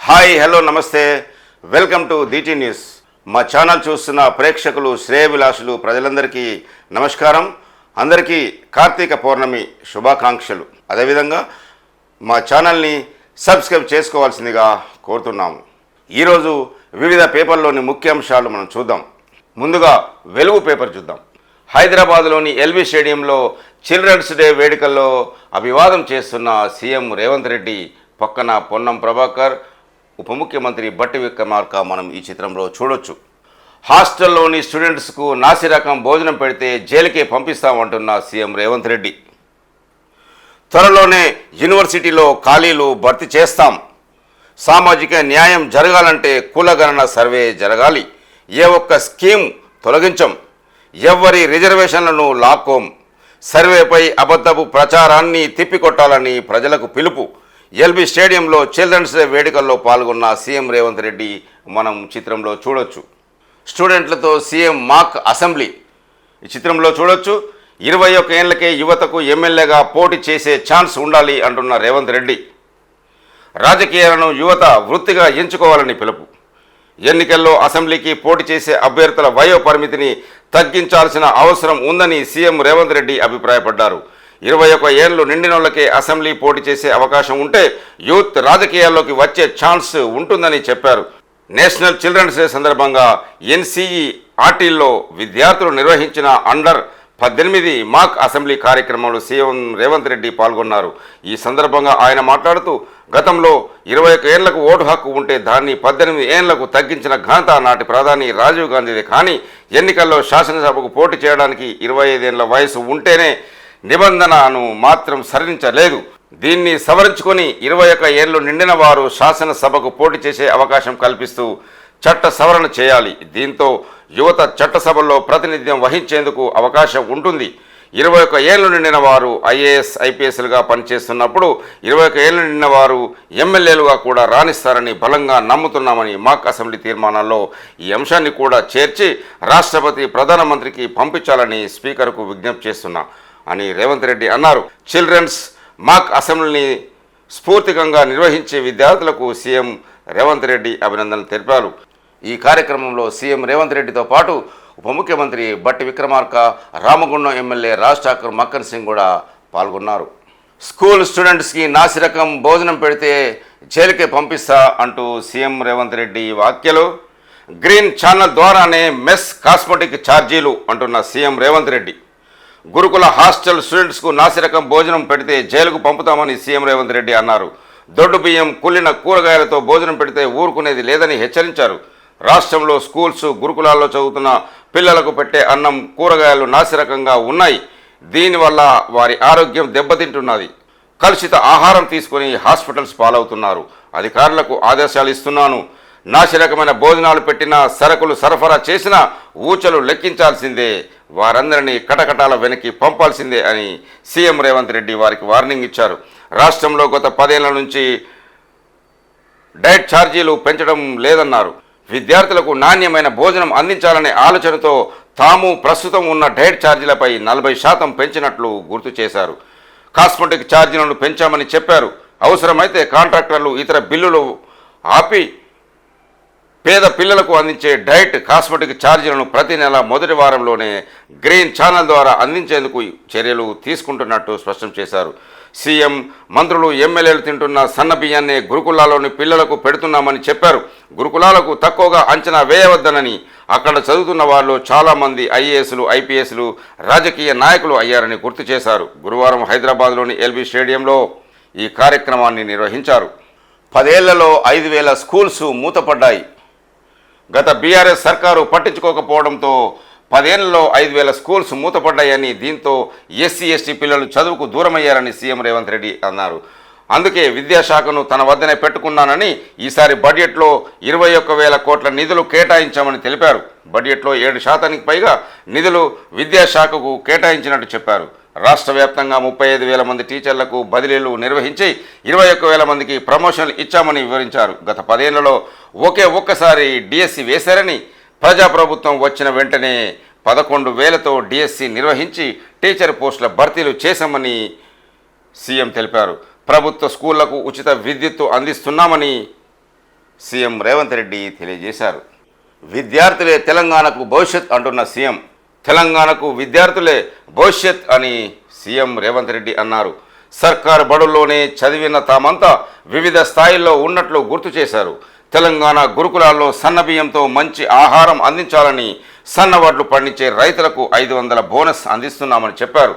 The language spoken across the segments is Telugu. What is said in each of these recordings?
Hi hello namaste. Welcome to DT news. మా ఛానల్ చూస్తున్న ప్రేక్షకులు శ్రేయభిలాషులు ప్రజలందరికీ నమస్కారం. అందరికీ కార్తీక పౌర్ణమి శుభాకాంక్షలు. అదేవిధంగా మా ఛానల్ని సబ్స్క్రైబ్ చేసుకోవాల్సిందిగా కోరుతున్నాము. ఈరోజు వివిధ పేపర్లోని ముఖ్యాంశాలు మనం చూద్దాం. ముందుగా వెలుగు పేపర్ చూద్దాం. హైదరాబాద్లోని ఎల్బీ స్టేడియంలో చిల్డ్రన్స్ డే వేడుకల్లో అభివాదం చేస్తున్న సీఎం రేవంత్ రెడ్డి పక్కన పొన్నం ప్రభాకర్ ఉప ముఖ్యమంత్రి బట్టి విక్రమార్క మనం ఈ చిత్రంలో చూడొచ్చు. హాస్టల్లోని స్టూడెంట్స్కు నాసిరకం భోజనం పెడితే జైలుకే పంపిస్తామంటున్న సీఎం రేవంత్ రెడ్డి. త్వరలోనే యూనివర్సిటీలో ఖాళీలు భర్తీ చేస్తాం. సామాజిక న్యాయం జరగాలంటే కులగణన సర్వే జరగాలి. ఏ ఒక్క స్కీమ్ తొలగించం. ఎవ్వరి రిజర్వేషన్లను లాక్కోం. సర్వేపై అబద్ధపు ప్రచారాన్ని తిప్పికొట్టాలని ప్రజలకు పిలుపు. ఎల్బీ స్టేడియంలో చిల్డ్రన్స్ డే వేడుకల్లో పాల్గొన్న సీఎం రేవంత్ రెడ్డి మనం చిత్రంలో చూడొచ్చు. స్టూడెంట్లతో సీఎం మాక్ అసెంబ్లీ. ఈ చిత్రంలో చూడొచ్చు. ఇరవై ఒక్క ఏళ్ళకే యువతకు ఎమ్మెల్యేగా పోటీ చేసే ఛాన్స్ ఉండాలి అంటున్న రేవంత్ రెడ్డి. రాజకీయాలను యువత వృత్తిగా ఎంచుకోవాలని పిలుపు. ఎన్నికల్లో అసెంబ్లీకి పోటీ చేసే అభ్యర్థుల వయో పరిమితిని తగ్గించాల్సిన అవసరం ఉందని సీఎం రేవంత్ రెడ్డి అభిప్రాయపడ్డారు. ఇరవై ఒక్క ఏళ్ళు నిండినోళ్ళకే అసెంబ్లీ పోటీ చేసే అవకాశం ఉంటే యూత్ రాజకీయాల్లోకి వచ్చే ఛాన్స్ ఉంటుందని చెప్పారు. నేషనల్ చిల్డ్రన్స్ డే సందర్భంగా ఎన్సీఈ ఆర్టీల్లో విద్యార్థులు నిర్వహించిన అండర్ పద్దెనిమిది మాక్ అసెంబ్లీ కార్యక్రమంలో సీఎం రేవంత్ రెడ్డి పాల్గొన్నారు. ఈ సందర్భంగా ఆయన మాట్లాడుతూ గతంలో ఇరవై ఒక్క ఏళ్ళకు ఓటు హక్కు ఉంటే దాన్ని పద్దెనిమిది ఏళ్ళకు తగ్గించిన ఘనత నాటి ప్రధాని రాజీవ్ గాంధీదే. కానీ ఎన్నికల్లో శాసనసభకు పోటీ చేయడానికి ఇరవై ఐదేళ్ళ వయసు ఉంటేనే నిబంధనను మాత్రం సరించలేదు దీన్ని సవరించుకొని ఇరవై ఒక్క ఏళ్ళు నిండిన వారు శాసనసభకు పోటీ చేసే అవకాశం కల్పిస్తూ చట్ట సవరణ చేయాలి. దీంతో యువత చట్టసభల్లో ప్రాతినిధ్యం వహించేందుకు అవకాశం ఉంటుంది. ఇరవై ఒక్క ఏళ్ళు నిండిన వారు ఐఏఎస్ ఐపీఎస్లుగా పనిచేస్తున్నప్పుడు ఇరవై ఒక్క ఏళ్ళు నిండిన వారు ఎమ్మెల్యేలుగా కూడా రాణిస్తారని బలంగా నమ్ముతున్నామని మాక్ అసెంబ్లీ తీర్మానాల్లో ఈ అంశాన్ని కూడా చేర్చి రాష్ట్రపతి ప్రధానమంత్రికి పంపించాలని స్పీకర్కు విజ్ఞప్తి చేస్తున్నా అని రేవంత్ రెడ్డి అన్నారు. చిల్డ్రన్స్ మాక్ అసెంబ్లీని స్ఫూర్తికంగా నిర్వహించే విద్యార్థులకు సీఎం రేవంత్ రెడ్డి అభినందనలు తెలిపారు. ఈ కార్యక్రమంలో సీఎం రేవంత్ రెడ్డితో పాటు ఉప ముఖ్యమంత్రి బట్టి విక్రమార్క రామగుండం ఎమ్మెల్యే రాజ్ ఠాకూర్ మక్కన్ సింగ్ కూడా పాల్గొన్నారు. స్కూల్ స్టూడెంట్స్కి నాసిరకం భోజనం పెడితే జైలుకే పంపిస్తా అంటూ సీఎం రేవంత్ రెడ్డి వ్యాఖ్యలు. గ్రీన్ ఛానల్ ద్వారానే మెస్ కాస్మెటిక్ ఛార్జీలు అంటున్న సీఎం రేవంత్ రెడ్డి. గురుకుల హాస్టల్ స్టూడెంట్స్కు నాసిరకం భోజనం పెడితే జైలుకు పంపుతామని సీఎం రేవంత్ రెడ్డి అన్నారు. దొడ్డు బియ్యం కుళ్ళిన కూరగాయలతో భోజనం పెడితే ఊరుకునేది లేదని హెచ్చరించారు. రాష్ట్రంలో స్కూల్స్ గురుకులాల్లో చదువుతున్న పిల్లలకు పెట్టే అన్నం కూరగాయలు నాసిరకంగా ఉన్నాయి. దీనివల్ల వారి ఆరోగ్యం దెబ్బతింటున్నది. కలుషిత ఆహారం తీసుకొని హాస్పిటల్స్ పాలవుతున్నారు. అధికారులకు ఆదేశాలు ఇస్తున్నాను. నాసిరకమైన భోజనాలు పెట్టిన సరకులు సరఫరా చేసినా ఊచలు లెక్కించాల్సిందే. వారందరినీ కటకటాల వెనక్కి పంపాల్సిందే అని సీఎం రేవంత్ రెడ్డి వారికి వార్నింగ్ ఇచ్చారు. రాష్ట్రంలో గత పదేళ్ళ నుంచి డైట్ ఛార్జీలు పెంచడం లేదన్నారు. విద్యార్థులకు నాణ్యమైన భోజనం అందించాలనే ఆలోచనతో తాము ప్రస్తుతం ఉన్న డైట్ ఛార్జీలపై నలభై శాతం పెంచినట్లు గుర్తు చేశారు. కాస్మెటిక్ ఛార్జీలను పెంచామని చెప్పారు. అవసరమైతే కాంట్రాక్టర్లు ఇతర బిల్లులు ఆపి పేద పిల్లలకు అందించే డైట్ కాస్మెటిక్ ఛార్జీలను ప్రతి నెల మొదటి వారంలోనే గ్రీన్ ఛానల్ ద్వారా అందించేందుకు చర్యలు తీసుకుంటున్నట్టు స్పష్టం చేశారు. సీఎం మంత్రులు ఎమ్మెల్యేలు తింటున్న సన్న బియ్యాన్ని గురుకులాల్లోని పిల్లలకు పెడుతున్నామని చెప్పారు. గురుకులాలకు తక్కువగా అంచనా వేయవద్దనని అక్కడ చదువుతున్న వారిలో చాలామంది ఐఏఎస్లు ఐపీఎస్లు రాజకీయ నాయకులు అయ్యారని గుర్తు చేశారు. గురువారం హైదరాబాద్లోని ఎల్బీ స్టేడియంలో ఈ కార్యక్రమాన్ని నిర్వహించారు. పదేళ్ళలో ఐదు వేల స్కూల్స్ మూతపడ్డాయి. గత బీఆర్ఎస్ సర్కారు పట్టించుకోకపోవడంతో పదేళ్ళలో ఐదు వేల స్కూల్స్ మూతపడ్డాయని దీంతో ఎస్సీ ఎస్టీ పిల్లలు చదువుకు దూరమయ్యారని సీఎం రేవంత్ రెడ్డి అన్నారు. అందుకే విద్యాశాఖను తన వద్దనే పెట్టుకున్నానని ఈసారి బడ్జెట్లో ఇరవై ఒక్క వేల కోట్ల నిధులు కేటాయించామని తెలిపారు. బడ్జెట్లో ఏడు శాతానికి పైగా నిధులు విద్యాశాఖకు కేటాయించినట్టు చెప్పారు. రాష్ట్ర వ్యాప్తంగా ముప్పై ఐదు వేల మంది టీచర్లకు బదిలీలు నిర్వహించి ఇరవై ఒక్క వేల మందికి ప్రమోషన్లు ఇచ్చామని వివరించారు. గత పదేళ్ళలో ఒకే ఒక్కసారి డిఎస్సి వేశారని ప్రజాప్రభుత్వం వచ్చిన వెంటనే పదకొండు వేలతో డిఎస్సి నిర్వహించి టీచర్ పోస్టుల భర్తీలు చేశామని సీఎం తెలిపారు. ప్రభుత్వ స్కూళ్ళకు ఉచిత విద్యుత్తు అందిస్తున్నామని సీఎం రేవంత్ రెడ్డి తెలియజేశారు. విద్యార్థులే తెలంగాణకు భవిష్యత్ అంటున్న సీఎం తెలంగాణకు విద్యార్థులే భవిష్యత్ అని సీఎం రేవంత్ రెడ్డి అన్నారు. సర్కార్ బడుల్లోనే చదివిన తామంతా వివిధ స్థాయిల్లో ఉన్నట్లు గుర్తు చేశారు. తెలంగాణ గురుకులాల్లో సన్నబియ్యంతో మంచి ఆహారం అందించాలని సన్నవడ్లు పండించే రైతులకు ఐదు వందల బోనస్ అందిస్తున్నామని చెప్పారు.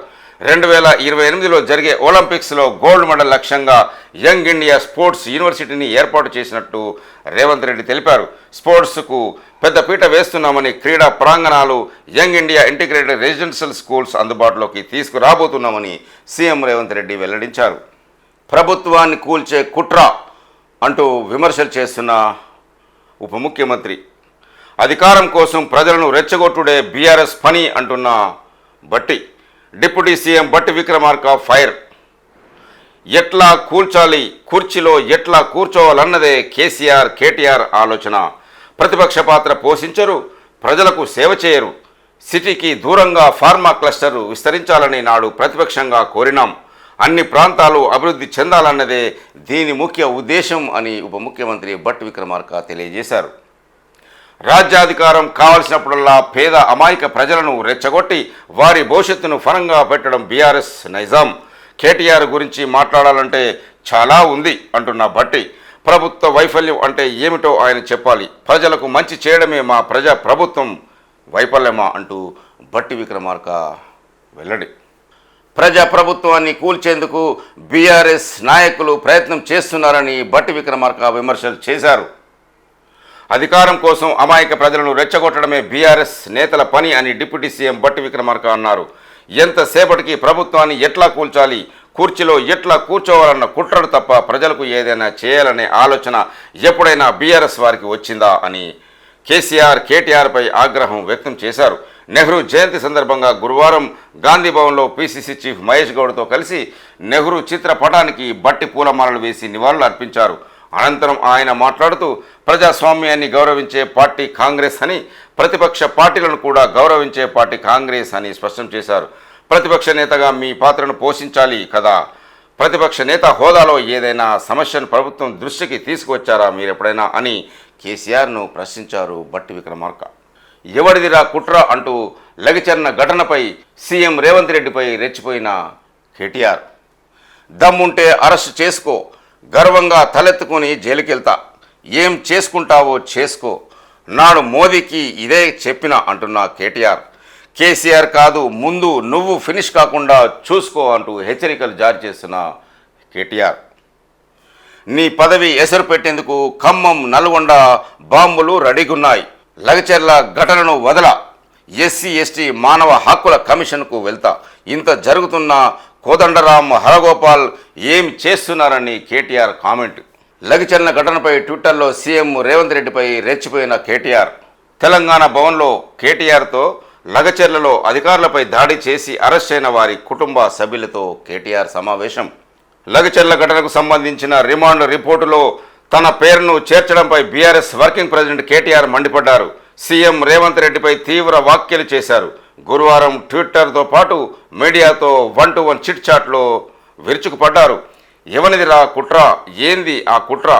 రెండు వేల ఇరవై ఎనిమిదిలో జరిగే ఒలింపిక్స్లో గోల్డ్ మెడల్ లక్ష్యంగా యంగ్ ఇండియా స్పోర్ట్స్ యూనివర్సిటీని ఏర్పాటు చేసినట్టు రేవంత్ రెడ్డి తెలిపారు. స్పోర్ట్స్కు పెద్దపీట వేస్తున్నామని క్రీడా ప్రాంగణాలు young India integrated residential schools అందుబాటులోకి తీసుకురాబోతున్నామని సీఎం రేవంత్ రెడ్డి వెల్లడించారు. ప్రభుత్వాన్ని కూల్చే కుట్ర అంటూ విమర్శలు చేస్తున్న ఉప ముఖ్యమంత్రి. అధికారం కోసం ప్రజలను రెచ్చగొట్టుడే బీఆర్ఎస్ పని అంటున్న బట్టి డిప్యూటీ సీఎం బట్టి విక్రమార్క ఫైర్. ఎట్లా కూల్చాలి కుర్చీలో ఎట్లా కూర్చోవాలన్నదే కేసీఆర్ కేటీఆర్ ఆలోచన. ప్రతిపక్ష పాత్ర పోషించరు ప్రజలకు సేవ చేయరు. సిటీకి దూరంగా ఫార్మా క్లస్టర్ విస్తరించాలని నాడు ప్రతిపక్షంగా కోరినాం. అన్ని ప్రాంతాలు అభివృద్ధి చెందాలన్నదే దీని ముఖ్య ఉద్దేశం అని ఉప ముఖ్యమంత్రి భట్ విక్రమార్క తెలియజేశారు. రాజ్యాధికారం కావలసినప్పుడల్లా పేద అమాయక ప్రజలను రెచ్చగొట్టి వారి భవిష్యత్తును ఫలంగా పెట్టడం బీఆర్ఎస్ నైజాం. కేటీఆర్ గురించి మాట్లాడాలంటే చాలా ఉంది అంటున్న భట్టి. ప్రభుత్వ వైఫల్యం అంటే ఏమిటో ఆయన చెప్పాలి. ప్రజలకు మంచి చేయడమే మా ప్రజా ప్రభుత్వం. వైఫల్యమా అంటూ భట్టి విక్రమార్క వెల్లడి ప్రజా ప్రభుత్వాన్ని కూల్చేందుకు బీఆర్ఎస్ నాయకులు ప్రయత్నం చేస్తున్నారని భట్టి విక్రమార్క విమర్శలు చేశారు. అధికారం కోసం అమాయక ప్రజలను రెచ్చగొట్టడమే బీఆర్ఎస్ నేతల పని అని డిప్యూటీ సీఎం బట్టి విక్రమార్క అన్నారు. ఎంతసేపటికి ప్రభుత్వాన్ని ఎట్లా కూల్చాలి? కుర్చీలో ఎట్లా కూర్చోవాలన్న కుట్రడు తప్ప ప్రజలకు ఏదైనా చేయాలనే ఆలోచన ఎప్పుడైనా బీఆర్ఎస్ వారికి వచ్చిందా అని కేసీఆర్ కేటీఆర్పై ఆగ్రహం వ్యక్తం చేశారు. నెహ్రూ జయంతి సందర్భంగా గురువారం గాంధీ భవన్లో పీసీసీ చీఫ్ మహేష్ గౌడ్తో కలిసి నెహ్రూ చిత్రపటానికి బట్టి పూలమాలలు వేసి నివాళులు అర్పించారు. అనంతరం ఆయన మాట్లాడుతూ ప్రజాస్వామ్యాన్ని గౌరవించే పార్టీ కాంగ్రెస్ అని ప్రతిపక్ష పార్టీలను కూడా గౌరవించే పార్టీ కాంగ్రెస్ అని స్పష్టం చేశారు. ప్రతిపక్ష నేతగా మీ పాత్రను పోషించాలి కదా. ప్రతిపక్ష నేత హోదాలో ఏదైనా సమస్యను ప్రభుత్వం దృష్టికి తీసుకువచ్చారా మీరు ఎప్పుడైనా అని కేసీఆర్ను ప్రశ్నించారు బట్టి విక్రమార్క. ఎవడిదిరా కుట్ర అంటూ లగిచర్న ఘటనపై సీఎం రేవంత్ రెడ్డిపై రెచ్చిపోయిన కేటీఆర్. దమ్ముంటే అరెస్ట్ చేసుకో గర్వంగా తలెత్తుకొని జైలుకెళ్తా. ఏం చేసుకుంటావో చేసుకో. నాడు మోదీకి ఇదే చెప్పిన అంటున్న కేటీఆర్. కేసీఆర్ కాదు ముందు నువ్వు ఫినిష్ కాకుండా చూసుకో అంటూ హెచ్చరికలు జారీ చేస్తున్న కేటీఆర్. నీ పదవి ఎసరు పెట్టేందుకు ఖమ్మం నల్గొండ బాంబులు రెడీగున్నాయి. లగచర్ల ఘటనను వదల. ఎస్సీ ఎస్టీ మానవ హక్కుల కమిషన్కు వెళ్తా. ఇంత జరుగుతున్న కోదండరాం హరగోపాల్ ఏం చేస్తున్నారని కేటీఆర్ కామెంట్. లగచర్ల ఘటనపై ట్విట్టర్లో సీఎం రేవంత్ రెడ్డిపై రెచ్చిపోయిన కేటీఆర్. తెలంగాణ భవన్లో కేటీఆర్తో లగచెర్లలో అధికారులపై దాడి చేసి అరెస్ట్ అయిన వారి కుటుంబ సభ్యులతో కేటీఆర్ సమావేశం. లగచెర్ల ఘటనకు సంబంధించిన రిమాండ్ రిపోర్టులో తన పేరును చేర్చడంపై బీఆర్ఎస్ వర్కింగ్ ప్రెసిడెంట్ కేటీఆర్ మండిపడ్డారు. సీఎం రేవంత్ రెడ్డిపై తీవ్ర వ్యాఖ్యలు చేశారు. గురువారం ట్విట్టర్తో పాటు మీడియాతో వన్ టు వన్ చిట్ చాట్లో విరుచుకుపడ్డారు. ఎవనిదిరా కుట్ర ఏంది ఆ కుట్ర?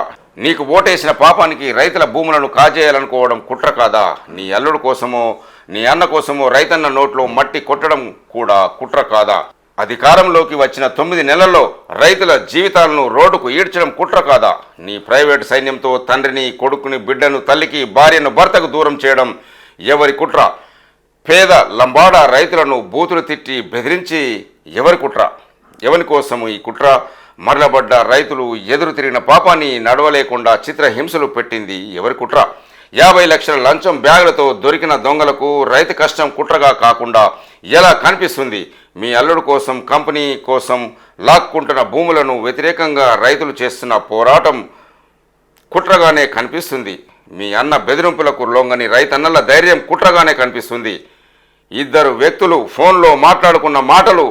నీకు ఓటేసిన పాపానికి రైతుల భూములను కాజేయాలనుకోవడం కుట్ర కాదా? నీ అల్లుడు కోసమో నీ అన్న కోసమో రైతన్న నోట్లో మట్టి కొట్టడం కూడా కుట్ర కాదా? అధికారంలోకి వచ్చిన తొమ్మిది నెలల్లో రైతుల జీవితాలను రోడ్డుకు ఈడ్చడం కుట్ర కాదా? నీ ప్రైవేటు సైన్యంతో తండ్రిని కొడుకుని బిడ్డను తల్లికి భార్యను భర్తకు దూరం చేయడం ఎవరి కుట్ర? పేద లంబాడ రైతులను బూతులు తిట్టి బెదిరించి ఎవరి కుట్ర? ఎవరి కోసము ఈ కుట్ర? మరలబడ్డ రైతులు ఎదురు తిరిగిన పాపాన్ని నడవలేకుండా చిత్రహింసలు పెట్టింది ఎవరి కుట్ర? యాభై లక్షల లంచం బ్యాగులతో దొరికిన దొంగలకు రైతు కష్టం కుట్రగా కాకుండా ఎలా కనిపిస్తుంది? మీ అల్లుడు కోసం కంపెనీ కోసం లాక్కుంటున్న భూములను వ్యతిరేకంగా రైతులు చేస్తున్న పోరాటం కుట్రగానే కనిపిస్తుంది. మీ అన్న బెదిరింపులకు లొంగని రైతన్నల ధైర్యం కుట్రగానే కనిపిస్తుంది. ఇద్దరు వ్యక్తులు ఫోన్లో మాట్లాడుకున్న మాటలు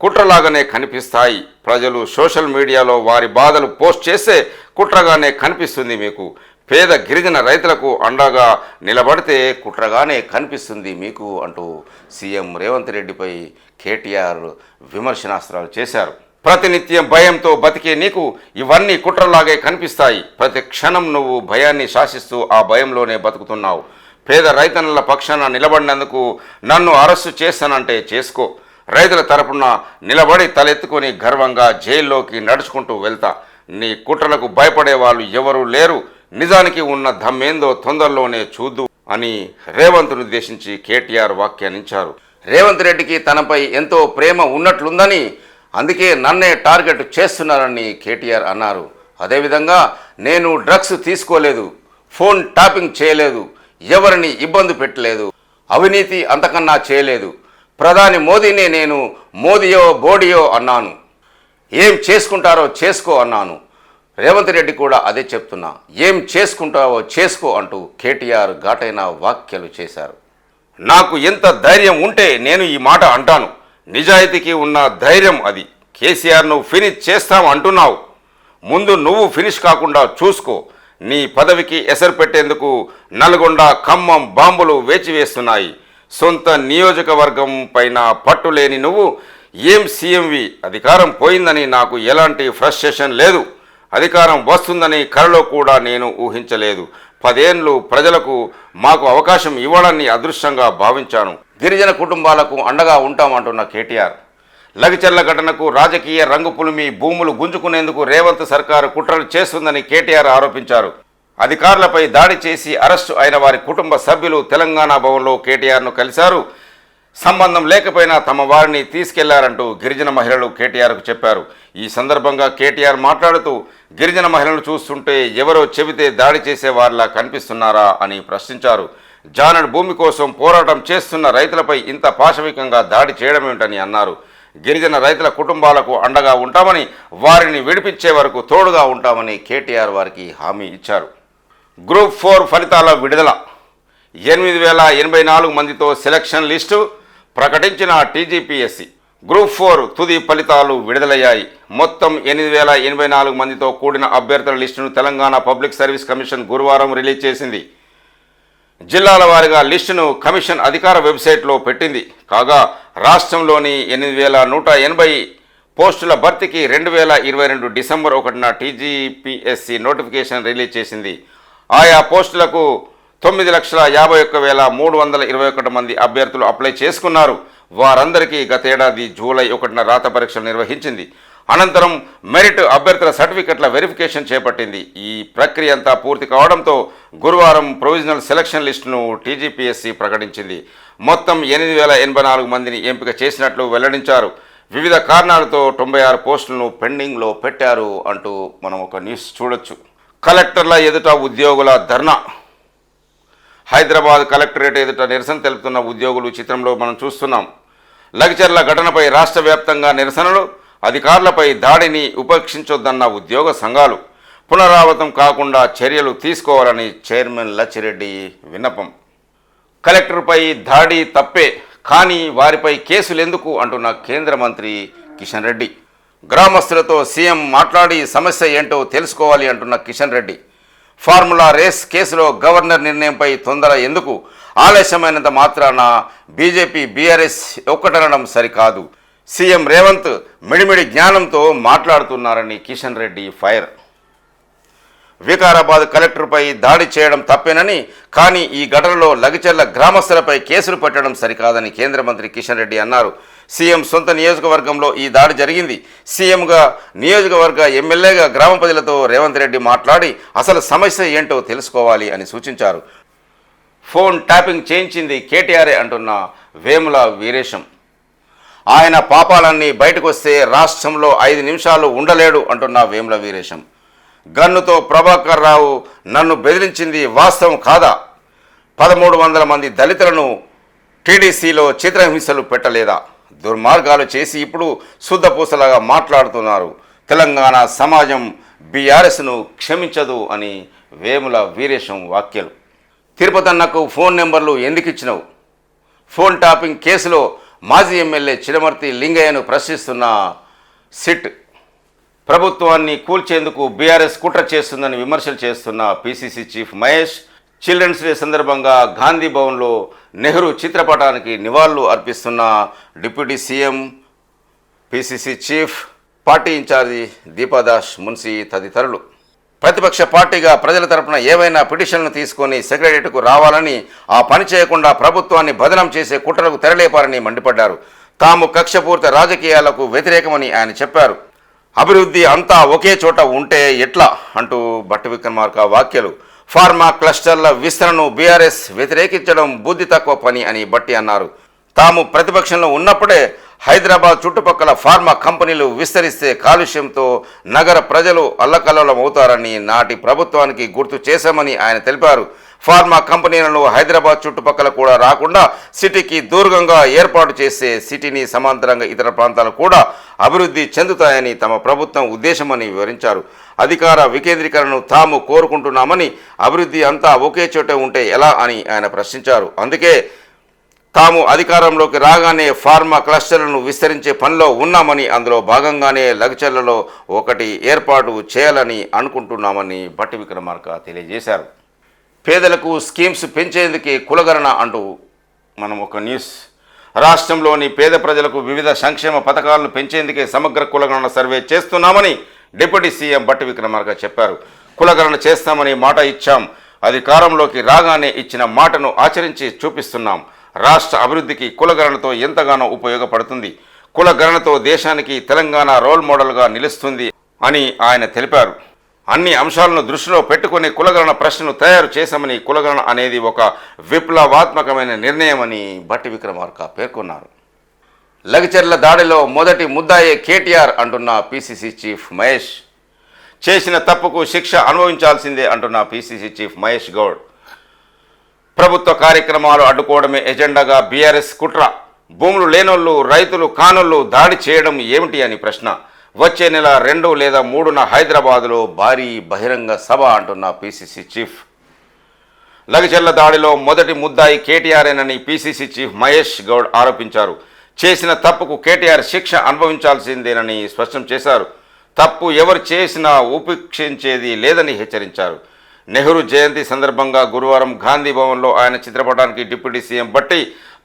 కుట్రలాగానే కనిపిస్తాయి. ప్రజలు సోషల్ మీడియాలో వారి బాధలు పోస్ట్ చేస్తే కుట్రగానే కనిపిస్తుంది మీకు. పేద గిరిజన రైతులకు అండగా నిలబడితే కుట్రగానే కనిపిస్తుంది మీకు అంటూ సీఎం రేవంత్ రెడ్డిపై కేటీఆర్ విమర్శనాస్త్రాలు చేశారు. ప్రతినిత్యం భయంతో బతికే నీకు ఇవన్నీ కుట్రలాగే కనిపిస్తాయి. ప్రతి క్షణం నువ్వు భయాన్ని శాసిస్తూ ఆ భయంలోనే బతుకుతున్నావు. పేద రైతన్నుల పక్షాన నిలబడినందుకు నన్ను అరెస్టు చేస్తానంటే చేసుకో. రైతుల తరపున నిలబడి తలెత్తుకొని గర్వంగా జైల్లోకి నడుచుకుంటూ వెళ్తా. నీ కుట్రలకు భయపడే వాళ్ళు ఎవరూ లేరు. నిజానికి ఉన్న దమ్మేందో తొందరలోనే చూద్దు అని రేవంత్ను ఉద్దేశించి కేటీఆర్ వ్యాఖ్యానించారు. రేవంత్ రెడ్డికి తనపై ఎంతో ప్రేమ ఉన్నట్లుందని అందుకే నన్నే టార్గెట్ చేస్తున్నారని కేటీఆర్ అన్నారు. అదేవిధంగా నేను డ్రగ్స్ తీసుకోలేదు ఫోన్ ట్యాపింగ్ చేయలేదు ఎవరిని ఇబ్బంది పెట్టలేదు అవినీతి అంతకన్నా చేయలేదు ప్రధాని మోదీనే నేను మోదీయో బోడియో అన్నాను. ఏం చేసుకుంటారో చేసుకో అన్నాను. రేవంత్ రెడ్డి కూడా అదే చెప్తున్నా. ఏం చేసుకుంటావో చేసుకో అంటూ కేటీఆర్ ఘాటైన వ్యాఖ్యలు చేశారు. నాకు ఎంత ధైర్యం ఉంటే నేను ఈ మాట అంటాను. నిజాయితీకి ఉన్న ధైర్యం అది. కేసీఆర్ను ఫినిష్ చేస్తాం అంటున్నావు. ముందు నువ్వు ఫినిష్ కాకుండా చూసుకో. నీ పదవికి ఎసరు పెట్టేందుకు నల్గొండ ఖమ్మం బాంబులు వేచివేస్తున్నాయి. సొంత నియోజకవర్గం పైన పట్టు లేని నువ్వు ఏం సీఎంవి? అధికారం పోయిందని నాకు ఎలాంటి ఫ్రస్ట్రేషన్ లేదు. అధికారం వస్తుందని కలలో కూడా నేను ఊహించలేదు. పదేండ్లు ప్రజలకు మాకు అవకాశం ఇవ్వడాన్ని అదృష్టంగా భావించాను. గిరిజన కుటుంబాలకు అండగా ఉంటామంటున్న కేటీఆర్. లగిచర్ల ఘటనకు రాజకీయ రంగు పులిమి భూములు గుంజుకునేందుకు రేవంత్ సర్కారు కుట్రలు చేస్తుందని కేటీఆర్ ఆరోపించారు. అధికారులపై దాడి చేసి అరెస్టు అయిన వారి కుటుంబ సభ్యులు తెలంగాణ భవన్లో కేటీఆర్ను కలిశారు. సంబంధం లేకపోయినా తమ వారిని తీసుకెళ్ళారంటూ గిరిజన మహిళలు కేటీఆర్కు చెప్పారు. ఈ సందర్భంగా కేటీఆర్ మాట్లాడుతూ గిరిజన మహిళను చూస్తుంటే ఎవరో చెబితే దాడి చేసే వారిలా కనిపిస్తున్నారా అని ప్రశ్నించారు. జానడ్ భూమి కోసం పోరాటం చేస్తున్న రైతులపై ఇంత పాశవికంగా దాడి చేయడమేమిటని అన్నారు. గిరిజన రైతుల కుటుంబాలకు అండగా ఉంటామని వారిని విడిపించే వరకు తోడుగా ఉంటామని కేటీఆర్ వారికి హామీ ఇచ్చారు. గ్రూప్ ఫోర్ ఫలితాల విడుదల. ఎనిమిది వేల ఎనభై నాలుగు మందితో సెలక్షన్ లిస్టు ప్రకటించిన టీజీపీఎస్సి. గ్రూప్ ఫోర్ తుది ఫలితాలు విడుదలయ్యాయి. మొత్తం ఎనిమిది వేల ఎనభై నాలుగు మందితో కూడిన అభ్యర్థుల లిస్టును తెలంగాణ పబ్లిక్ సర్వీస్ కమిషన్ గురువారం రిలీజ్ చేసింది. జిల్లాల వారీగా లిస్టును కమిషన్ అధికార వెబ్సైట్లో పెట్టింది. కాగా రాష్ట్రంలోని ఎనిమిది వేల నూట ఎనభై పోస్టుల భర్తీకి రెండు వేల ఇరవై రెండు డిసెంబర్ ఒకటిన టీజీపీఎస్సి నోటిఫికేషన్ రిలీజ్ చేసింది. ఆయా పోస్టులకు తొమ్మిది లక్షల యాభై ఒక్క వేల మూడు వందల ఇరవై ఒకటి మంది అభ్యర్థులు అప్లై చేసుకున్నారు. వారందరికీ గతేడాది జూలై ఒకటిన రాత పరీక్షలు నిర్వహించింది. అనంతరం మెరిట్ అభ్యర్థుల సర్టిఫికెట్ల వెరిఫికేషన్ చేపట్టింది. ఈ ప్రక్రియ అంతా పూర్తి కావడంతో గురువారం ప్రొవిజనల్ సెలక్షన్ లిస్టును టీజీపీఎస్సీ ప్రకటించింది. మొత్తం ఎనిమిది వేల ఎనభై నాలుగు మందిని ఎంపిక చేసినట్లు వెల్లడించారు. వివిధ కారణాలతో తొంభై ఆరు పోస్టులను పెండింగ్లో పెట్టారు అంటూ మనం ఒక న్యూస్ చూడొచ్చు. కలెక్టర్ల ఎదుట ఉద్యోగుల ధర్నా. హైదరాబాద్ కలెక్టరేట్ ఎదుట నిరసన తెలుపుతున్న ఉద్యోగులు చిత్రంలో మనం చూస్తున్నాం. లగచర్ల ఘటనపై రాష్ట్ర వ్యాప్తంగా నిరసనలు అధికారులపై దాడిని ఉపేక్షించొద్దన్న ఉద్యోగ సంఘాలు పునరావృతం కాకుండా చర్యలు తీసుకోవాలని చైర్మన్ లచ్చిరెడ్డి విన్నపం. కలెక్టర్పై దాడి తప్పే కానీ వారిపై కేసులు ఎందుకు అంటున్న కేంద్ర మంత్రి కిషన్ రెడ్డి. గ్రామస్తులతో సీఎం మాట్లాడి సమస్య ఏంటో తెలుసుకోవాలి అంటున్న కిషన్ రెడ్డి. ఫార్ములా రేస్ కేసులో గవర్నర్ నిర్ణయంపై తొందర ఎందుకు? ఆలస్యమైనంత మాత్రాన బీజేపీ బీఆర్ఎస్ ఒక్కటనడం సరికాదు. సీఎం రేవంత్ మిడిమిడి జ్ఞానంతో మాట్లాడుతున్నారని కిషన్ రెడ్డి ఫైర్. వికారాబాద్ కలెక్టర్పై దాడి చేయడం తప్పేనని కానీ ఈ ఘటనలో లగిచెర్ల గ్రామస్తులపై కేసులు పెట్టడం సరికాదని కేంద్ర మంత్రి కిషన్ రెడ్డి అన్నారు. సీఎం సొంత నియోజకవర్గంలో ఈ దాడి జరిగింది. సీఎంగా నియోజకవర్గ ఎమ్మెల్యేగా గ్రామ ప్రజలతో రేవంత్ రెడ్డి మాట్లాడి అసలు సమస్య ఏంటో తెలుసుకోవాలి అని సూచించారు. ఫోన్ ట్యాపింగ్ చేయించింది కేటీఆర్ఏ అంటున్న వేముల వీరేశం. ఆయన పాపాలన్నీ బయటకు వస్తే రాష్ట్రంలో ఐదు నిమిషాలు ఉండలేడు అంటున్న వేముల వీరేశం. గన్నుతో ప్రభాకర్ రావు నన్ను బెదిరించింది వాస్తవం కాదా? పదమూడు వందల మంది దళితులను టీడీసీలో చిత్రహింసలు పెట్టలేదా? దుర్మార్గాలు చేసి ఇప్పుడు శుద్ధపూసలాగా మాట్లాడుతున్నారు. తెలంగాణ సమాజం బీఆర్ఎస్ను క్షమించదు అని వేముల వీరేశం వాక్యలు తిరుపతన్నకు ఫోన్ నెంబర్లు ఎందుకు ఇచ్చినవు? ఫోన్ టాపింగ్ కేసులో మాజీ ఎమ్మెల్యే చిరమర్తి లింగయ్యను ప్రశ్నిస్తున్న సిట్ ప్రభుత్వాన్ని కూల్చేందుకు బీఆర్ఎస్ కుట్ర చేస్తుందని విమర్శలు చేస్తున్న PCC chief Mahesh children's day సందర్భంగా గాంధీ భవన్లో నెహ్రూ చిత్రపటానికి నివాళులు అర్పిస్తున్న deputy CM PCC chief party incharge Deepa Das Munshi తదితరులు. ప్రతిపక్ష పార్టీగా ప్రజల తరపున ఏవైనా పిటిషన్లు తీసుకొని సెక్రటరియట్కు రావాలని ఆ పని చేయకుండా ప్రభుత్వాన్ని బదనం చేసే కుట్రలకు తెరలేపారని మండిపడ్డారు. తాము కక్షపూరిత రాజకీయాలకు వ్యతిరేకమని ఆయన చెప్పారు. అభివృద్ధి అంతా ఒకే చోట ఉంటే ఎట్లా? అంటూ భట్టి విక్రమార్క వ్యాఖ్యలు. ఫార్మా క్లస్టర్ల విస్తరణను బీఆర్ఎస్ వ్యతిరేకించడం బుద్ధి తక్కువ పని అని బట్టి అన్నారు. తాము ప్రతిపక్షంలో ఉన్నప్పుడే హైదరాబాద్ చుట్టుపక్కల ఫార్మా కంపెనీలు విస్తరిస్తే కాలుష్యంతో నగర ప్రజలు అల్లకల్లోలమవుతారని నాటి ప్రభుత్వానికి గుర్తు చేశామని ఆయన తెలిపారు. ఫార్మా కంపెనీలను హైదరాబాద్ చుట్టుపక్కల కూడా రాకుండా సిటీకి దూరంగా ఏర్పాటు చేసే సిటీని సమాంతరంగా ఇతర ప్రాంతాలు కూడా అభివృద్ధి చెందుతాయని తమ ప్రభుత్వం ఉద్దేశమని వివరించారు. అధికార వికేంద్రీకరణను తాము కోరుకుంటున్నామని అభివృద్ధి అంతా ఒకే చోట ఉంటే ఎలా అని ఆయన ప్రశ్నించారు. అందుకే తాము అధికారంలోకి రాగానే ఫార్మా క్లస్టర్లను విస్తరించే పనిలో ఉన్నామని అందులో భాగంగానే లగ్చర్లలో ఒకటి ఏర్పాటు చేయాలని అనుకుంటున్నామని భట్టి విక్రమార్క తెలియజేశారు. పేదలకు స్కీమ్స్ పెంచేందుకే కులగరణ అంటూ మనం ఒక న్యూస్. రాష్ట్రంలోని పేద ప్రజలకు వివిధ సంక్షేమ పథకాలను పెంచేందుకే సమగ్ర కులగణన సర్వే చేస్తున్నామని డిప్యూటీ సీఎం బట్టి విక్రమార్క చెప్పారు. కులగణన చేస్తామని మాట ఇచ్చాం. అధికారంలోకి రాగానే ఇచ్చిన మాటను ఆచరించి చూపిస్తున్నాం. రాష్ట్ర అభివృద్ధికి కులగణనతో ఎంతగానో ఉపయోగపడుతుంది. కులగణనతో దేశానికి తెలంగాణ రోల్ మోడల్గా నిలుస్తుంది అని ఆయన తెలిపారు. అన్ని అంశాలను దృష్టిలో పెట్టుకుని కులగణన ప్రశ్నను తయారు చేశామని కులగణన అనేది ఒక విప్లవాత్మకమైన నిర్ణయమని భట్టి విక్రమార్క పేర్కొన్నారు. లగచర్ల దాడిలో మొదటి ముద్దాయే కేటీఆర్ అంటున్న పిసిసి చీఫ్ మహేష్. చేసిన తప్పుకు శిక్ష అనుభవించాల్సిందే అంటున్న పిసిసి చీఫ్ మహేష్ గౌడ్. ప్రభుత్వ కార్యక్రమాలు అడ్డుకోవడమే ఎజెండాగా బీఆర్ఎస్ కుట్ర. భూములు లేనోళ్ళు రైతులు కానోళ్ళు దాడి చేయడం ఏమిటి అని ప్రశ్న. వచ్చే నెల రెండు లేదా మూడున హైదరాబాదులో భారీ బహిరంగ సభ అంటున్న పీసీసీ చీఫ్. లగచర్ల దాడిలో మొదటి ముద్దాయి కేటీఆర్ఏనని పీసీసీ చీఫ్ మహేష్ గౌడ్ ఆరోపించారు. చేసిన తప్పుకు కేటీఆర్ శిక్ష అనుభవించాల్సిందేనని స్పష్టం చేశారు. తప్పు ఎవరు చేసినా ఉపేక్షించేది లేదని హెచ్చరించారు. నెహ్రూ జయంతి సందర్భంగా గురువారం గాంధీ భవన్లో ఆయన చిత్రపటానికి డిప్యూటీ సీఎం బట్టి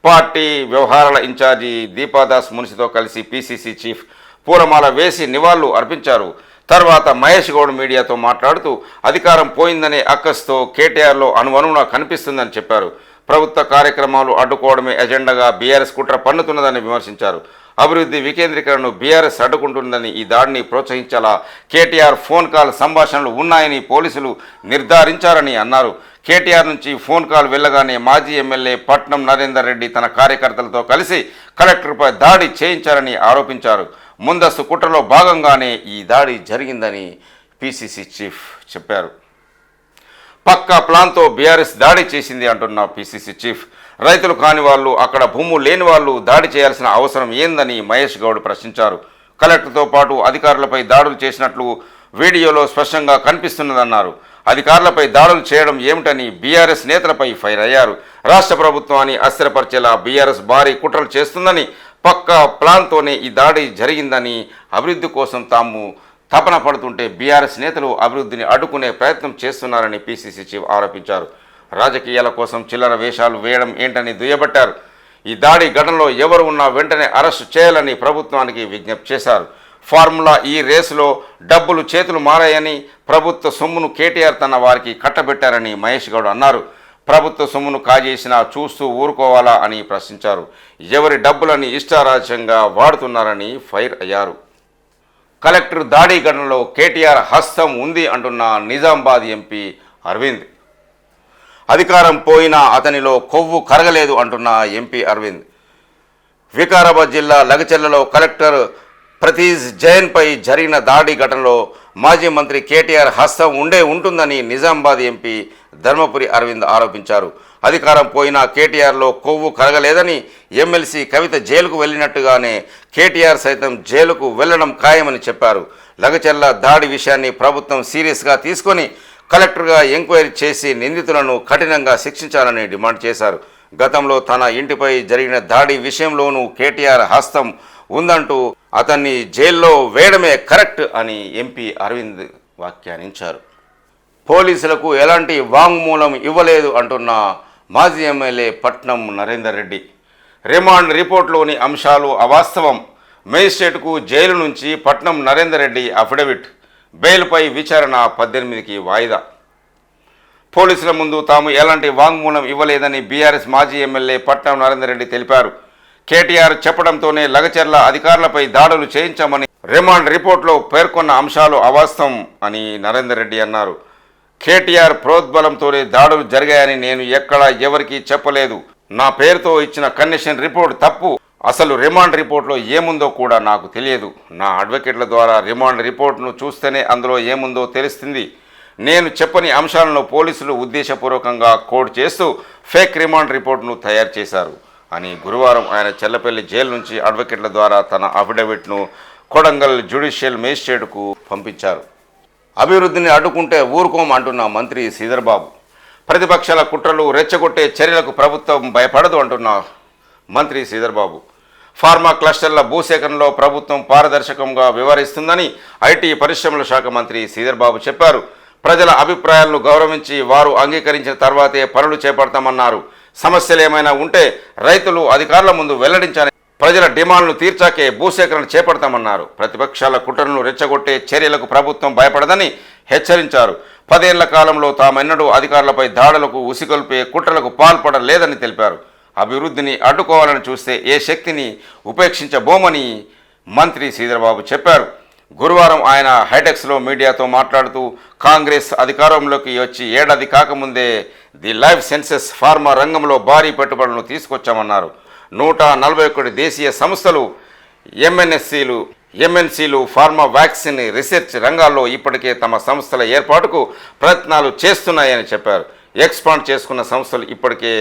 పార్టీ వ్యవహారాల ఇన్ఛార్జి దీపాదాస్ మున్సితో కలిసి పీసీసీ చీఫ్ పూలమాల వేసి నివాళులు అర్పించారు. తర్వాత మహేష్ గౌడ్ మీడియాతో మాట్లాడుతూ అధికారం పోయిందనే అక్కస్తో కేటీఆర్లో అనువనున కనిపిస్తుందని చెప్పారు. ప్రభుత్వ కార్యక్రమాలు అడ్డుకోవడమే ఎజెండాగా బీఆర్ఎస్ కుట్ర పన్నుతున్నదని విమర్శించారు. అభివృద్ధి వికేంద్రీకరణను బీఆర్ఎస్ అడ్డుకుంటుందని ఈ దాడిని ప్రోత్సహించాలా? కేటీఆర్ ఫోన్ కాల్ సంభాషణలు ఉన్నాయని పోలీసులు నిర్ధారించారని అన్నారు. కేటీఆర్ నుంచి ఫోన్ కాల్ వెళ్ళగానే మాజీ ఎమ్మెల్యే పట్నం నరేందర్ రెడ్డి తన కార్యకర్తలతో కలిసి కలెక్టర్పై దాడి చేయించారని ఆరోపించారు. ముందస్తు కుట్రలో భాగంగానే ఈ దాడి జరిగిందని పిసిసి చీఫ్ చెప్పారు. పక్కా ప్లాన్తో బీఆర్ఎస్ దాడి చేసింది అంటున్న పిసిసి చీఫ్. రైతులు కాని వాళ్ళు అక్కడ భూములు లేని వాళ్ళు దాడి చేయాల్సిన అవసరం ఏందని మహేష్ గౌడ్ ప్రశ్నించారు. కలెక్టర్తో పాటు అధికారులపై దాడులు చేసినట్లు వీడియోలో స్పష్టంగా కనిపిస్తున్నదన్నారు. అధికారులపై దాడులు చేయడం ఏమిటని బీఆర్ఎస్ నేతలపై ఫైర్ అయ్యారు. రాష్ట్ర ప్రభుత్వాన్ని అస్థిరపరిచేలా బీఆర్ఎస్ భారీ కుట్రలు చేస్తుందని పక్క ప్లాన్తోనే ఈ దాడి జరిగిందని అభివృద్ధి కోసం తాము తపన పడుతుంటే బీఆర్ఎస్ నేతలు అభివృద్ధిని అడ్డుకునే ప్రయత్నం చేస్తున్నారని పీసీసీ చీఫ్ ఆరోపించారు. రాజకీయాల కోసం చిల్లర వేషాలు వేయడం ఏంటని దుయ్యబట్టారు. ఈ దాడి ఘటనలో ఎవరు ఉన్నా వెంటనే అరెస్టు చేయాలని ప్రభుత్వానికి విజ్ఞప్తి చేశారు. ఫార్ములా ఈ రేసులో డబ్బులు చేతులు మారాయని ప్రభుత్వ సొమ్మును కేటీఆర్ తన వారికి కట్టబెట్టారని మహేష్ గౌడ్ అన్నారు. ప్రభుత్వ సొమ్మును కాజేసినా చూస్తూ ఊరుకోవాలా అని ప్రశ్నించారు. ఎవరి డబ్బులని ఇష్టారాజ్యంగా వాడుతున్నారని ఫైర్ అయ్యారు. కలెక్టర్ దాడి ఘటనలో కేటీఆర్ హస్తం ఉంది అంటున్న నిజామాబాద్ ఎంపీ అరవింద్. అధికారం పోయినా అతనిలో కొవ్వు కరగలేదు అంటున్న ఎంపీ అరవింద్. వికారాబాద్ జిల్లా లగచెల్లలో కలెక్టర్ ప్రతీజ్ జైన్పై జరిగిన దాడి ఘటనలో మాజీ మంత్రి కేటీఆర్ హస్తం ఉండే ఉంటుందని నిజామాబాద్ ఎంపీ ధర్మపురి అరవింద్ ఆరోపించారు. అధికారం పోయినా కేటీఆర్లో కొవ్వు కరగలేదని ఎమ్మెల్సీ కవిత జైలుకు వెళ్ళినట్టుగానే కేటీఆర్ సైతం జైలుకు వెళ్ళడం ఖాయమని చెప్పారు. లగచెల్ల దాడి విషయాన్ని ప్రభుత్వం సీరియస్గా తీసుకొని కలెక్టర్గా ఎంక్వైరీ చేసి నిందితులను కఠినంగా శిక్షించాలని డిమాండ్ చేశారు. గతంలో తన ఇంటిపై జరిగిన దాడి విషయంలోనూ కేటీఆర్ హస్తం ఉందంటూ అతన్ని జైల్లో వేయడమే కరెక్ట్ అని ఎంపీ అరవింద్ వ్యాఖ్యానించారు. పోలీసులకు ఎలాంటి వాంగ్మూలం ఇవ్వలేదు అంటున్న మాజీ ఎమ్మెల్యే పట్నం నరేందర్ రెడ్డి. రిమాండ్ రిపోర్ట్లోని అంశాలు అవాస్తవం. మేజిస్ట్రేట్కు జైలు నుంచి పట్నం నరేందర్ రెడ్డి అఫిడవిట్. బెయిల్పై విచారణ పద్దెనిమిదికి వాయిదా. పోలీసుల ముందు తాము ఎలాంటి వాంగ్మూలం ఇవ్వలేదని బీఆర్ఎస్ మాజీ ఎమ్మెల్యే పట్నం నరేందర్ రెడ్డి తెలిపారు. కేటీఆర్ చెప్పడంతోనే లగచర్ల అధికారులపై దాడులు చేయించామని రిమాండ్ రిపోర్ట్లో పేర్కొన్న అంశాలు అవాస్తవం అని నరేందర్ రెడ్డి అన్నారు. కేటీఆర్ ప్రోద్బలంతోనే దాడులు జరిగాయని నేను ఎక్కడా ఎవరికీ చెప్పలేదు. నా పేరుతో ఇచ్చిన కండిషన్ రిపోర్ట్ తప్పు. అసలు రిమాండ్ రిపోర్ట్లో ఏముందో కూడా నాకు తెలియదు. నా అడ్వకేట్ల ద్వారా రిమాండ్ రిపోర్ట్ను చూస్తేనే అందులో ఏముందో తెలుస్తుంది. నేను చెప్పని అంశాలను పోలీసులు ఉద్దేశపూర్వకంగా కోడ్ చేస్తూ ఫేక్ రిమాండ్ రిపోర్ట్ను తయారు చేశారు. అని గురువారం ఆయన చెల్లపల్లి జైలు నుంచి అడ్వకేట్ల ద్వారా తన అఫిడవిట్ను కొడంగల్ జ్యుడిషియల్ మేజిస్ట్రేట్కు పంపించారు. అభివృద్ధిని అడ్డుకుంటే ఊరుకోం అంటున్న మంత్రి శ్రీధర్బాబు. ప్రతిపక్షాల కుట్రలు రెచ్చగొట్టే చర్యలకు ప్రభుత్వం భయపడదు అంటున్న మంత్రి శ్రీధర్బాబు. ఫార్మా క్లస్టర్ల భూసేకరణలో ప్రభుత్వం పారదర్శకంగా వ్యవహరిస్తుందని ఐటీ పరిశ్రమల శాఖ మంత్రి శ్రీధర్బాబు చెప్పారు. ప్రజల అభిప్రాయాలను గౌరవించి వారు అంగీకరించిన తర్వాతే పనులు చేపడతామన్నారు. సమస్యలు ఏమైనా ఉంటే రైతులు అధికారుల ముందు వెల్లడించాలని ప్రజల డిమాండ్లు తీర్చాకే భూసేకరణ చేపడతామన్నారు. ప్రతిపక్షాల కుట్రలను రెచ్చగొట్టే చర్యలకు ప్రభుత్వం భయపడదని హెచ్చరించారు. పదేళ్ళ కాలంలో తామెన్నడూ అధికారులపై దాడులకు ఉసిగొల్పే కుట్రలకు పాల్పడలేదని తెలిపారు. అభివృద్ధిని అడ్డుకోవాలని చూస్తే ఏ శక్తిని ఉపేక్షించబోమని మంత్రి శ్రీధరబాబు చెప్పారు. గురువారం ఆయన హైటెక్స్లో మీడియాతో మాట్లాడుతూ కాంగ్రెస్ అధికారంలోకి వచ్చి ఏడాది కాకముందే ది లైఫ్ సెన్సెస్ ఫార్మా రంగంలో భారీ పెట్టుబడులను తీసుకొచ్చామన్నారు. నూట నలభై ఒకటి దేశీయ సంస్థలు ఎంఎన్ఎస్సీలు ఎంఎన్సీలు ఫార్మా వ్యాక్సిన్ రీసెర్చ్ రంగాల్లో ఇప్పటికే తమ సంస్థల ఏర్పాటుకు ప్రయత్నాలు చేస్తున్నాయని చెప్పారు. ఎక్స్పాండ్ చేసుకున్న సంస్థలు ఇప్పటికే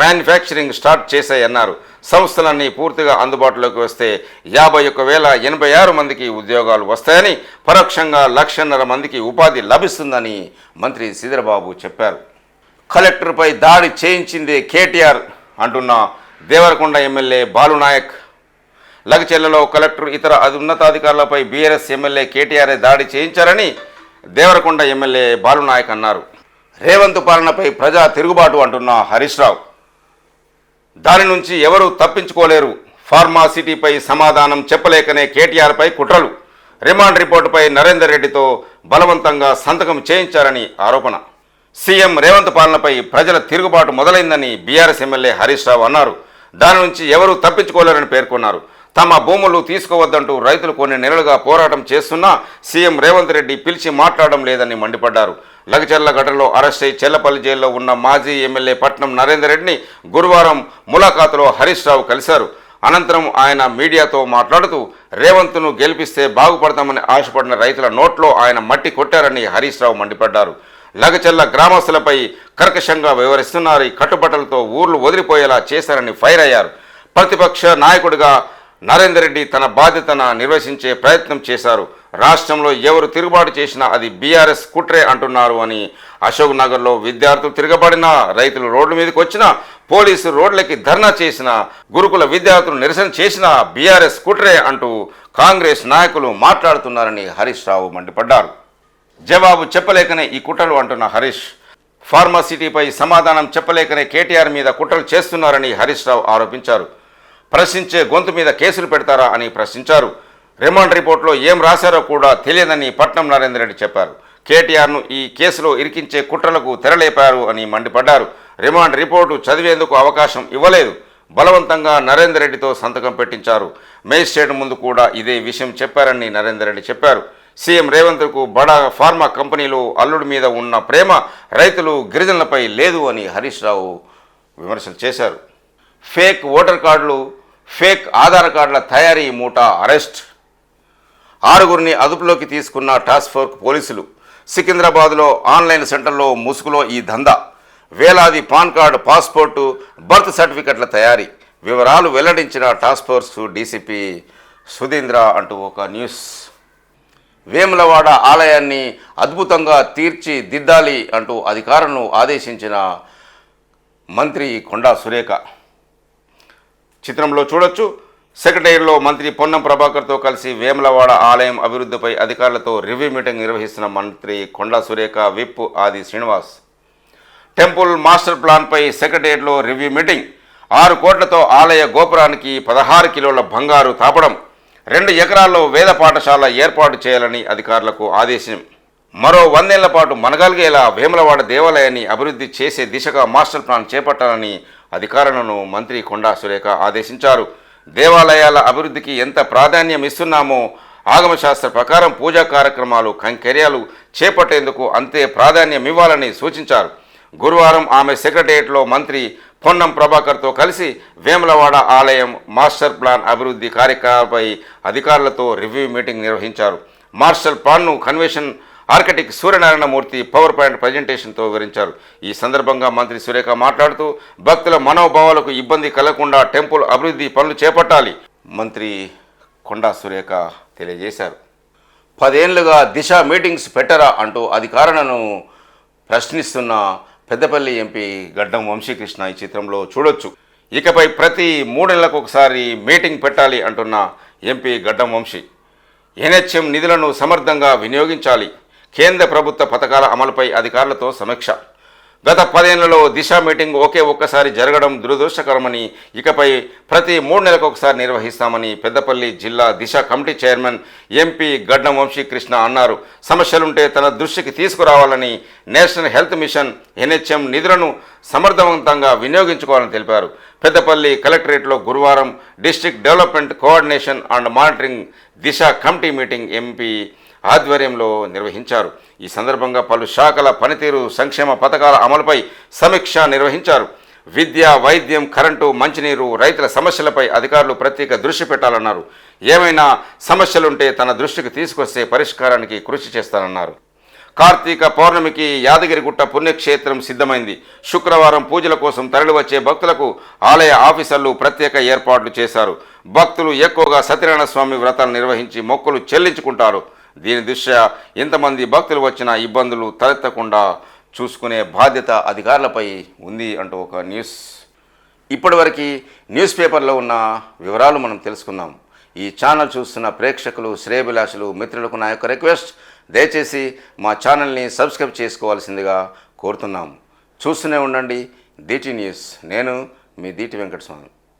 మ్యానుఫ్యాక్చరింగ్ స్టార్ట్ చేశాయన్నారు. సంస్థలన్నీ పూర్తిగా అందుబాటులోకి వస్తే యాభై ఒక్క వేల ఎనభై ఆరు మందికి ఉద్యోగాలు వస్తాయని పరోక్షంగా లక్షన్నర మందికి ఉపాధి లభిస్తుందని మంత్రి శ్రీధరబాబు చెప్పారు. కలెక్టర్పై దాడి చేయించిందే కేటీఆర్ అంటున్న దేవరకొండ ఎమ్మెల్యే బాలునాయక్. లగచెల్లలో కలెక్టర్ ఇతర ఉన్నతాధికారులపై బీఆర్ఎస్ ఎమ్మెల్యే కేటీఆర్ దాడి చేయించారని దేవరకొండ ఎమ్మెల్యే బాలునాయక్ అన్నారు. రేవంత్ పాలనపై ప్రజా తిరుగుబాటు అంటున్న హరీష్ రావు. దాని నుంచి ఎవరూ తప్పించుకోలేరు. ఫార్మా సిటీపై సమాధానం చెప్పలేకనే కేటీఆర్పై కుట్రలు. రిమాండ్ రిపోర్టుపై నరేందర్ రెడ్డితో బలవంతంగా సంతకం చేయించారని ఆరోపణ. సీఎం రేవంత్ పాలనపై ప్రజల తిరుగుబాటు మొదలైందని బీఆర్ఎస్ ఎమ్మెల్యే హరీష్ రావు అన్నారు. దాని నుంచి ఎవరూ తప్పించుకోలేరని పేర్కొన్నారు. తమ భూములు తీసుకోవద్దంటూ రైతులు కొన్ని నెలలుగా పోరాటం చేస్తున్నా సీఎం రేవంత్ రెడ్డి పిలిచి మాట్లాడడం లేదని మండిపడ్డారు. లగచర్ల ఘటనలో అరెస్ట్ అయి చెల్లపల్లి జైల్లో ఉన్న మాజీ ఎమ్మెల్యే పట్నం నరేందర్ రెడ్డిని గురువారం ములాఖాతులో హరీష్ రావు కలిశారు. అనంతరం ఆయన మీడియాతో మాట్లాడుతూ రేవంత్ను గెలిపిస్తే బాగుపడతామని ఆశపడిన రైతుల నోట్లో ఆయన మట్టి కొట్టారని హరీష్ రావు మండిపడ్డారు. లగచెల్ల గ్రామస్తులపై కర్కశంగా వివరిస్తున్నారు ఈ కట్టుబట్టలతో ఊర్లు వదిలిపోయేలా చేశారని ఫైర్ అయ్యారు. ప్రతిపక్ష నాయకుడిగా నరేందర్ రెడ్డి తన బాధ్యతను నిర్వహించే ప్రయత్నం చేశారు. రాష్ట్రంలో ఎవరు తిరుగుబాటు చేసినా అది బీఆర్ఎస్ కుట్రే అంటున్నారు అని అశోక్ నగర్లో విద్యార్థులు తిరగబడినా రైతులు రోడ్ల మీదకి వచ్చినా పోలీసు రోడ్లకి ధర్నా చేసిన గురుకుల విద్యార్థులు నిరసన చేసిన బీఆర్ఎస్ కుట్రే అంటూ కాంగ్రెస్ నాయకులు మాట్లాడుతున్నారని హరీష్ రావు మండిపడ్డారు. జవాబు చెప్పలేకనే ఈ కుట్రలు అంటున్న హరీష్. ఫార్మాసిటీపై సమాధానం చెప్పలేకనే కేటీఆర్ మీద కుట్రలు చేస్తున్నారని హరీష్ రావు ఆరోపించారు. ప్రశ్నించే గొంతు మీద కేసులు పెడతారా అని ప్రశ్నించారు. రిమాండ్ రిపోర్ట్లో ఏం రాశారో కూడా తెలియదని పట్నం నరేందర్ రెడ్డి చెప్పారు. కేటీఆర్ను ఈ కేసులో ఇరికించే కుట్రలకు తెరలేపారు అని మండిపడ్డారు. రిమాండ్ రిపోర్టు చదివేందుకు అవకాశం ఇవ్వలేదు. బలవంతంగా నరేందర్ రెడ్డితో సంతకం పెట్టించారు. మేజిస్ట్రేట్ ముందు కూడా ఇదే విషయం చెప్పారని నరేందర్ రెడ్డి చెప్పారు. సీఎం రేవంత్కు బడా ఫార్మా కంపెనీలు అల్లుడి మీద ఉన్న ప్రేమ రైతులు గిరిజనులపై లేదు అని హరీష్ రావు విమర్శలు చేశారు. ఫేక్ ఓటర్ కార్డులు ఫేక్ ఆధార్ కార్డుల తయారీ మూట అరెస్ట్. ఆరుగురిని అదుపులోకి తీసుకున్న టాస్క్ ఫోర్స్ పోలీసులు సికింద్రాబాద్లో ఆన్లైన్ సెంటర్లో ముసుగులో ఈ దందా. వేలాది పాన్ కార్డు పాస్పోర్టు బర్త్ సర్టిఫికెట్ల తయారీ. వివరాలు వెల్లడించిన టాస్క్ ఫోర్స్ డీసీపీ సుధీంద్ర అంటూ ఒక న్యూస్. వేములవాడ ఆలయాన్ని అద్భుతంగా తీర్చిదిద్దాలి అంటూ అధికారులను ఆదేశించిన మంత్రి కొండా సురేఖ. చిత్రంలో చూడొచ్చు. సెక్రటరీలో మంత్రి పొన్నం ప్రభాకర్తో కలిసి వేములవాడ ఆలయం అభివృద్ధిపై అధికారులతో రివ్యూ మీటింగ్ నిర్వహిస్తున్న మంత్రి Konda Surekha whip Adi Srinivas. Temple master ప్లాన్పై సెక్రటరియట్లో రివ్యూ మీటింగ్. ఆరు కోట్లతో ఆలయ గోపురానికి పదహారు కిలోల బంగారు తాపడం రెండు ఎకరాల్లో వేద పాఠశాల ఏర్పాటు చేయాలని అధికారులకు ఆదేశం. మరో వందేళ్ళ పాటు మనగలిగేలా వేములవాడ దేవాలయాన్ని అభివృద్ధి చేసే దిశగా మాస్టర్ ప్లాన్ చేపట్టాలని అధికారులను మంత్రి కొండా సురేఖ ఆదేశించారు. దేవాలయాల అభివృద్ధికి ఎంత ప్రాధాన్యం ఇస్తున్నామో ఆగమశాస్త్ర ప్రకారం పూజా కార్యక్రమాలు కంకర్యాలు చేపట్టేందుకు అంతే ప్రాధాన్యం ఇవ్వాలని సూచించారు. గురువారం ఆమె సెక్రటరియట్లో మంత్రి పొన్నం ప్రభాకర్తో కలిసి వేములవాడ ఆలయం మాస్టర్ ప్లాన్ అభివృద్ధి కార్యక్రమాలపై అధికారులతో రివ్యూ మీటింగ్ నిర్వహించారు. మాస్టర్ ప్లాన్ను convention architect Suryanarayana Murthy power point ప్రజెంటేషన్తో వివరించారు. ఈ సందర్భంగా మంత్రి సురేఖ మాట్లాడుతూ భక్తుల మనోభావాలకు ఇబ్బంది కలగకుండా టెంపుల్ అభివృద్ధి పనులు చేపట్టాలి. మంత్రి కొండా సురేఖ తెలియజేశారు. పదేళ్ళుగా దిశ మీటింగ్స్ పెట్టరా అంటూ అధికారులను ప్రశ్నిస్తున్న పెద్దపల్లి ఎంపీ గడ్డం వంశీకృష్ణ ఈ చిత్రంలో చూడొచ్చు. ఇకపై ప్రతి మూడేళ్ళకు ఒకసారి మీటింగ్ పెట్టాలి అంటున్న ఎంపీ గడ్డం వంశీ. ఎన్హెచ్ఎం నిధులను సమర్థంగా వినియోగించాలి. కేంద్ర ప్రభుత్వ పథకాల అమలుపై అధికారులతో సమీక్ష. గత పదేళ్ళలో దిశ మీటింగ్ ఒకే ఒక్కసారి జరగడం దురదృష్టకరమని ఇకపై ప్రతి మూడు నెలలకు ఒకసారి నిర్వహిస్తామని పెద్దపల్లి జిల్లా దిశ కమిటీ చైర్మన్ ఎంపీ గడ్డం వంశీకృష్ణ అన్నారు. సమస్యలుంటే తన దృష్టికి తీసుకురావాలని నేషనల్ హెల్త్ మిషన్ ఎన్హెచ్ఎం నిధులను సమర్థవంతంగా వినియోగించుకోవాలని తెలిపారు. పెద్దపల్లి కలెక్టరేట్లో గురువారం district development coordination and monitoring Disha committee meeting MP ఆధ్వర్యంలో నిర్వహించారు. ఈ సందర్భంగా పలు శాఖల పనితీరు సంక్షేమ పథకాల అమలుపై సమీక్ష నిర్వహించారు. విద్య వైద్యం కరెంటు మంచినీరు రైతుల సమస్యలపై అధికారులు ప్రత్యేక దృష్టి పెట్టాలన్నారు. ఏమైనా సమస్యలుంటే తన దృష్టికి తీసుకొస్తే పరిష్కారానికి కృషి చేస్తానన్నారు. కార్తీక పౌర్ణమికి యాదగిరిగుట్ట పుణ్యక్షేత్రం సిద్ధమైంది. శుక్రవారం పూజల కోసం తరలివచ్చే భక్తులకు ఆలయ ఆఫీసర్లు ప్రత్యేక ఏర్పాట్లు చేశారు. భక్తులు ఎక్కువగా సత్యనారాయణ స్వామి వ్రతాలు నిర్వహించి మొక్కులు చెల్లించుకుంటారు. దీని దృష్ట్యా ఇంతమంది భక్తులు వచ్చిన ఇబ్బందులు తలెత్తకుండా చూసుకునే బాధ్యత అధికారులపై ఉంది అంటూ ఒక న్యూస్. ఇప్పటివరకు న్యూస్ పేపర్లో ఉన్న వివరాలు మనం తెలుసుకుందాం. ఈ ఛానల్ చూస్తున్న ప్రేక్షకులు శ్రేయభిలాషులు మిత్రులకు నా యొక్క రిక్వెస్ట్. దయచేసి మా ఛానల్ని సబ్స్క్రైబ్ చేసుకోవాల్సిందిగా కోరుతున్నాం. చూస్తూనే ఉండండి. DT news. నేను మీ దీటి వెంకటస్వామి.